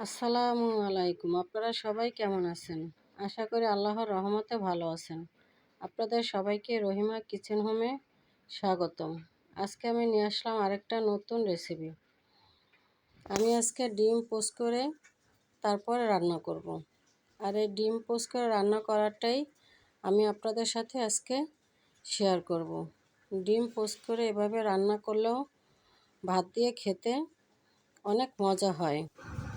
আসসালামু আলাইকুম। আপনারা সবাই কেমন আছেন? আশা করি আল্লাহর রহমতে ভালো আছেন। আপনাদের সবাইকে রহিমা কিচেন হোমে স্বাগতম। আজকে আমি নিয়ে আসলাম আরেকটা নতুন রেসিপি আমি আজকে ডিম পোস্ট করে তারপরে রান্না করব। আর এই ডিম পোস্ট করে রান্না করাটাই আমি আপনাদের সাথে আজকে শেয়ার করব। ডিম পোস্ট করে এভাবে রান্না করলেও ভাত দিয়ে খেতে অনেক মজা হয়।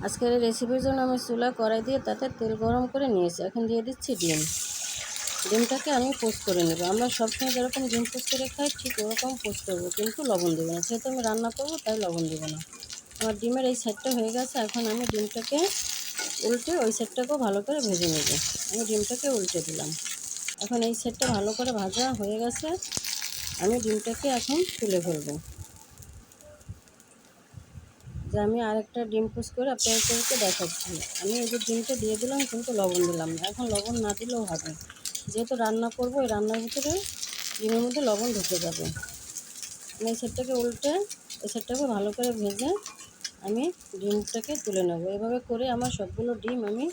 আজকের এই রেসিপির জন্য আমি চুলা কড়াই দিয়ে তাতে তেল গরম করে নিয়েছি। এখন দিয়ে দিচ্ছি ডিম। ডিমটাকে আমি পোস্ট করে নেব। আমরা সবসময় যেরকম ডিম পোস্ট করে খাই, ঠিক ওরকম পোস্ট করব। কিন্তু লবণ দেবো না। যেহেতু আমি রান্না করব, তাই লবণ দেবো না। আমার ডিমের এই সাইডটা হয়ে গেছে। এখন আমি ডিমটাকে উল্টে ওই সাইডটাকেও ভালো করে ভেজে নেব। আমি ডিমটাকে উল্টে দিলাম। এখন এই সাইডটা ভালো করে ভাজা হয়ে গেছে। আমি ডিমটাকে এখন তুলে ফেলব। যে আমি আরেকটা ডিম পুষ করে আপনাদেরকে দেখাচ্ছি। আমি এই যে ডিমটা দিয়ে দিলাম, কিন্তু লবণ দিলাম না। এখন লবণ না দিলেও হবে। যেহেতু রান্না করব, এই রান্নার ভিতরে ডিমের মধ্যে লবণ ঢুকে যাবে। আমি এই সেটটাকে উল্টে এই সেটটাকে ভালো করে ভেজে আমি ডিমটাকে তুলে নেব। এভাবে করে আমার সবগুলো ডিম আমি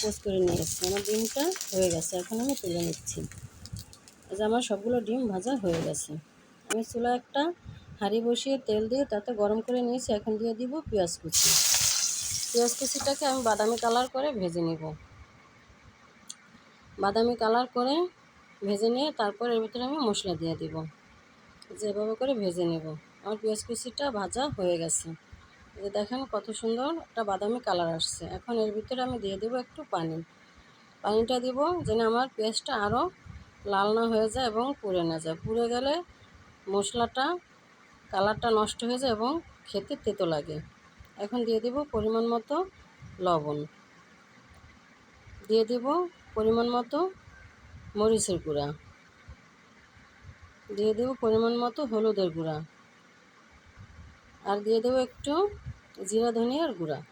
পোস্ট করে নিয়ে এসেছি। আমার ডিমটা হয়ে গেছে। এখন আমি তুলে নিচ্ছি। যে আমার সবগুলো ডিম ভাজা হয়ে গেছে। আমি চুলা একটা হাঁড়ি বসিয়ে তেল দিয়ে তাতে গরম করে নিয়েছি, এখন দিয়ে দিব পেঁয়াজ কুচি। পেঁয়াজ কুচিটাকে আমি বাদামি কালার করে ভেজে নিব। বাদামি কালার করে ভেজে নিয়ে তারপর এর ভিতরে আমি মশলা দিয়ে দিব। যেভাবে করে ভেজে নেব। আমার পেঁয়াজ কুচিটা ভাজা হয়ে গেছে। যে দেখেন কত সুন্দর একটা বাদামি কালার আসছে। এখন এর ভিতরে আমি দিয়ে দেবো একটু পানি। পানিটা দিব যেন আমার পেঁয়াজটা আরও লাল না হয়ে যায় এবং পুড়ে না যায়। পুড়ে গেলে মশলাটা কালারটা নষ্ট হয়ে যায় এবং খেতে তেতো লাগে। এখন দিয়ে দেব পরিমাণ মতো লবণ। দিয়ে দেব পরিমাণ মতো মরিচের গুঁড়া। দিয়ে দেব পরিমাণ মতো হলুদের গুঁড়া। আর দিয়ে দেবো একটু জিরা ধনিয়ার গুঁড়া।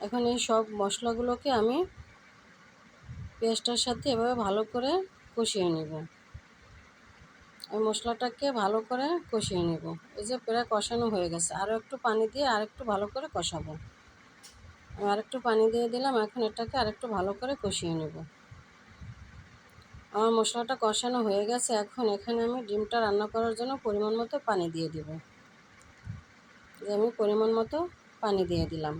এখন এই সব মশলাগুলোকে আমি পেস্টটার সাথে এভাবে ভালো করে কষিয়ে নেব। এই মশলাটাকে ভালো করে কষিয়ে নেব। এই যে প্রায় কষানো হয়ে গেছে। আরও একটু পানি দিয়ে আরেকটু ভালো করে কষাবো। আমি আরেকটু পানি দিয়ে দিলাম। এখন এটাকে আরেকটু ভালো করে কষিয়ে নেব। আমার মশলাটা কষানো হয়ে গেছে। এখন এখানে আমি ডিমটা রান্না করার জন্য পরিমাণ মতো পানি দিয়ে দিব। যে আমি পরিমাণ মতো পানি দিয়ে দিলাম।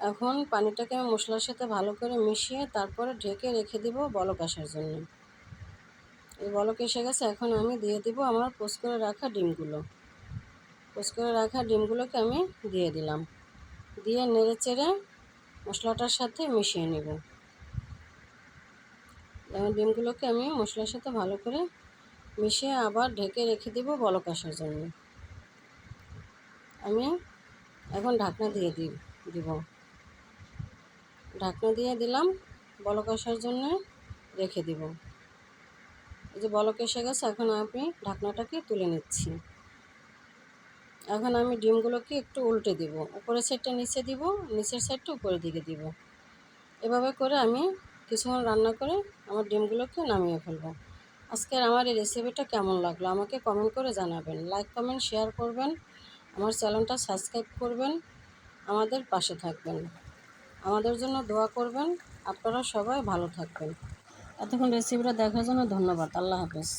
এখন পানিটাকে আমি মশলার সাথে ভালো করে মিশিয়ে তারপরে ঢেকে রেখে দিব বলক আসার জন্য। এই বলক এসে গেছে, এখন আমি দিয়ে দিব আমার পোস্ট করে রাখা ডিমগুলো। পোস্ট করে রাখা ডিমগুলোকে আমি দিয়ে দিলাম। দিয়ে নেড়ে চেড়ে মশলাটার সাথে মিশিয়ে নেব। ডিমগুলোকে আমি মশলার সাথে ভালো করে মিশিয়ে আবার ঢেকে রেখে দিব বলক আসার জন্য। আমি এখন ঢাকনা দিয়ে দিই দিব। ঢাকনা দিয়ে দিলাম, বলক আসার জন্য রেখে দিব। যে বলক এসে গেছে, এখন আমি ঢাকনাটাকে তুলে নিচ্ছি। এখন আমি ডিমগুলোকে একটু উল্টে দিব। উপরের সাইডটা নিচে দিব, নিচের সাইডটা উপরের দিকে দিব। এভাবে করে আমি কিছুক্ষণ রান্না করে আমার ডিমগুলোকে নামিয়ে ফেলব। আজকের আমার এই রেসিপিটা কেমন লাগল আমাকে কমেন্ট করে জানাবেন। লাইক কমেন্ট শেয়ার করবেন। আমার চ্যানেলটা সাবস্ক্রাইব করবেন। আমাদের পাশে থাকবেন। আমাদের জন্য দোয়া করবেন। আপনারা সবাই ভালো থাকবেন। এতক্ষণ রেসিপিটা দেখার জন্য ধন্যবাদ। আল্লাহ হাফেজ।